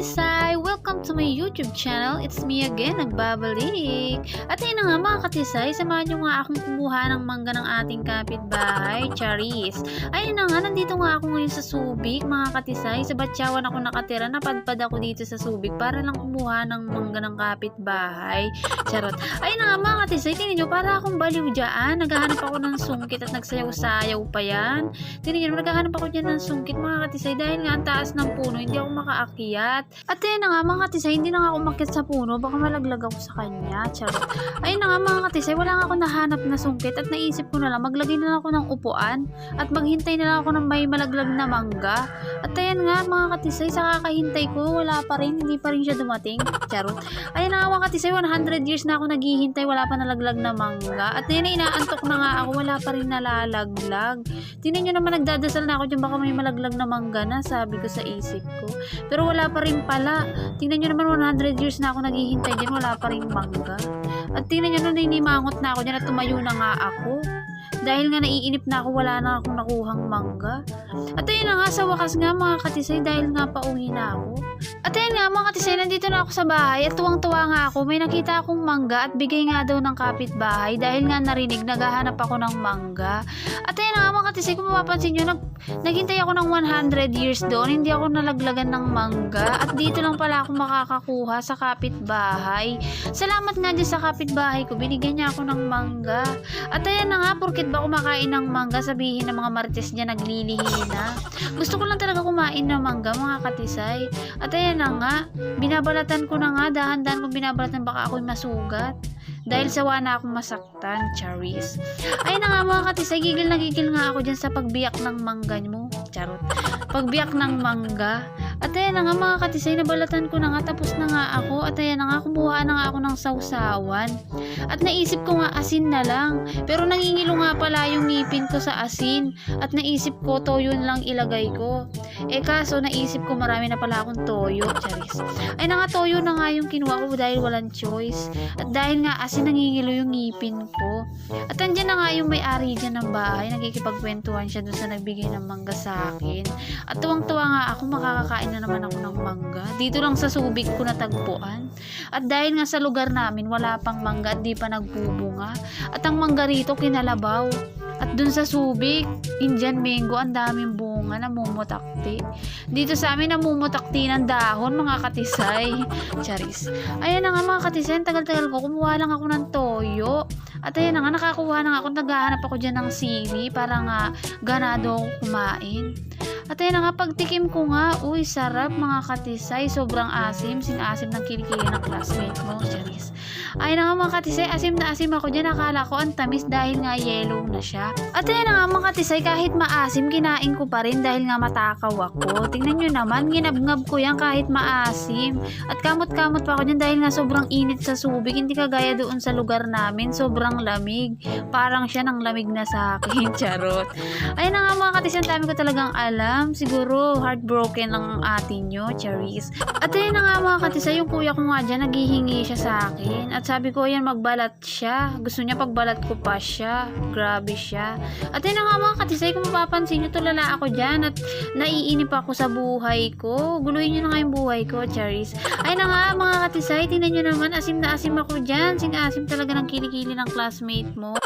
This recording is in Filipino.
katisay! Welcome to my YouTube channel. It's me again, nagbabalik. At ayun na nga mga katisay, samahan nyo nga akong kumuha ng mangga ng ating kapitbahay, Charis. Ayun na nga, nandito nga ako ngayon sa Subic, mga katisay. Sa Batyawan ako nakatira, napadpad ako dito sa Subic para lang kumuha ng mangga ng kapitbahay. Charot. Ayun na nga mga katisay, tingnan nyo, para akong baliw dyan. Naghahanap ako ng sungkit at nagsayaw-sayaw pa yan. Tingnan nyo, naghahanap ako dyan ng sungkit mga katisay dahil nga ang taas ng puno, hindi ako makaakyat. At ayun na nga mga katisay, hindi na nga ako umakyat sa puno, baka malaglag ako sa kanya. Charot. Ayun na nga mga katisay, wala nga ako nahanap na sungkit at naisip ko na lang, maglagay na lang ako ng upuan at maghintay na lang ako ng may malaglag na mangga. At ayan nga mga katisay, sa kakahintay ko, wala pa rin, hindi pa rin siya dumating. Charot. Ayun na nga mga katisay, 100 years na ako naghihintay, wala pa nalaglag na mangga. At ayun na inaantok na nga ako, wala pa rin nalalaglag. Tingnan nyo naman, nagdadasal na ako dyan, baka may malaglag na mangga na, sabi ko sa isip ko. Pero wala pa rin pala. Tingnan nyo naman, 100 years na ako naghihintay dyan, wala pa rin mangga. At tingnan nyo na, ninimangot na ako dyan at tumayo na nga ako. Dahil nga naiinip na ako, wala na akong nakuhang mangga. At ayun na nga, sa wakas nga mga katisay, dahil nga pauwi na ako. At ayun nga mga katisay, nandito na ako sa bahay at tuwang-tuwa nga ako. May nakita akong mangga at bigay nga daw ng kapitbahay dahil nga narinig, naghahanap ako ng mangga. At ayun nga mga katisay, kung mapapansin nyo, nag, naghintay ako ng 100 years doon, hindi ako nalaglagan ng mangga. At dito lang pala ako makakakuha sa kapitbahay. Salamat nga dyan sa kapitbahay ko, binigyan niya ako ng mangga. At ayan na nga, porkit ba kumakain ng mangga, sabihin ng mga marites dyan naglilihi na. Gusto ko lang talaga kumain ng mangga, mga katisay. At ayan na nga, binabalatan ko na nga, dahan-dahan kong binabalatan, baka ako'y masugat. Dahil sawa na akong masaktan, Charis. Ay na nga mga katisay, gigil na gigil nga ako dyan sa pagbiyak ng mangga mo. Charot. Pagbiyak ng mangga. At ayan na nga mga katisay, nabalatan ko na nga, tapos na nga ako. At ayan na nga, kumuha na nga ako ng sausawan. At naisip ko nga asin na lang. Pero nangingilo nga pala yung ngipin ko sa asin. At naisip ko, toyo lang ilagay ko. Eh kaso, naisip ko marami na pala akong toyo, Charis. Ay nga, toyo na nga yung kinuha ko dahil walang choice. At dahil nga asin nangingilo yung ngipin ko. At andyan na nga yung may-ari dyan ng bahay. Nagkikipagkwentuhan siya dun sa nagbigay ng mangga sa akin. At tuwang-tuwa nga ako, makakakain na naman ako ng mangga. Dito lang sa subig ko natagpuan. At dahil nga sa lugar namin, wala pang mangga at di pa nagbubunga. At ang mangga rito, kinalabaw. At dun sa subig, Indian mango, ang daming bunga, namumutakti. Dito sa amin, namumutakti ng dahon, mga katisay. Charis. Ayan na nga mga katisay, tagal-tagal ko, kumuha lang ako ng toyo. At ayan na nga, nakakuha na nga ako, naghahanap ako dyan ng sili para nga ganado kumain. At ayan na nga, pagtikim ko nga, uy, sarap mga katisay, sobrang asim, sing-asim ng kilikili ng classmate mo, Charis. Ayun nga mga katisay, asim na asim ako dyan, akala ko ang tamis dahil nga yellow na siya. At ayan na nga mga katisay, kahit maasim, kinain ko pa rin dahil nga matakaw ako. Tingnan nyo naman, ginabngab ko yan kahit maasim. At kamot-kamot pa ako dyan dahil nga sobrang init sa subig, hindi kagaya doon sa lugar namin, sobrang lamig. Parang siya nang lamig na sa akin, charot. Ayun nga mga katisay, ang dami ko talagang alam. Siguro heartbroken ang atin nyo, Charis. At ayun na nga mga katisay, yung kuya ko nga dyan, naghihingi siya sa akin. At sabi ko, yan magbalat siya. Gusto niya pagbalat ko pa siya. Grabe siya. At ayun na nga mga katisay, kung mapapansin nyo, tulala ako dyan. At naiinip ako sa buhay ko. Guluhin nyo na nga yung buhay ko, Charis. Ayun na nga mga katisay, tingnan nyo naman, asim na asim ako dyan. Sing asim talaga ng kilikili ng classmate mo.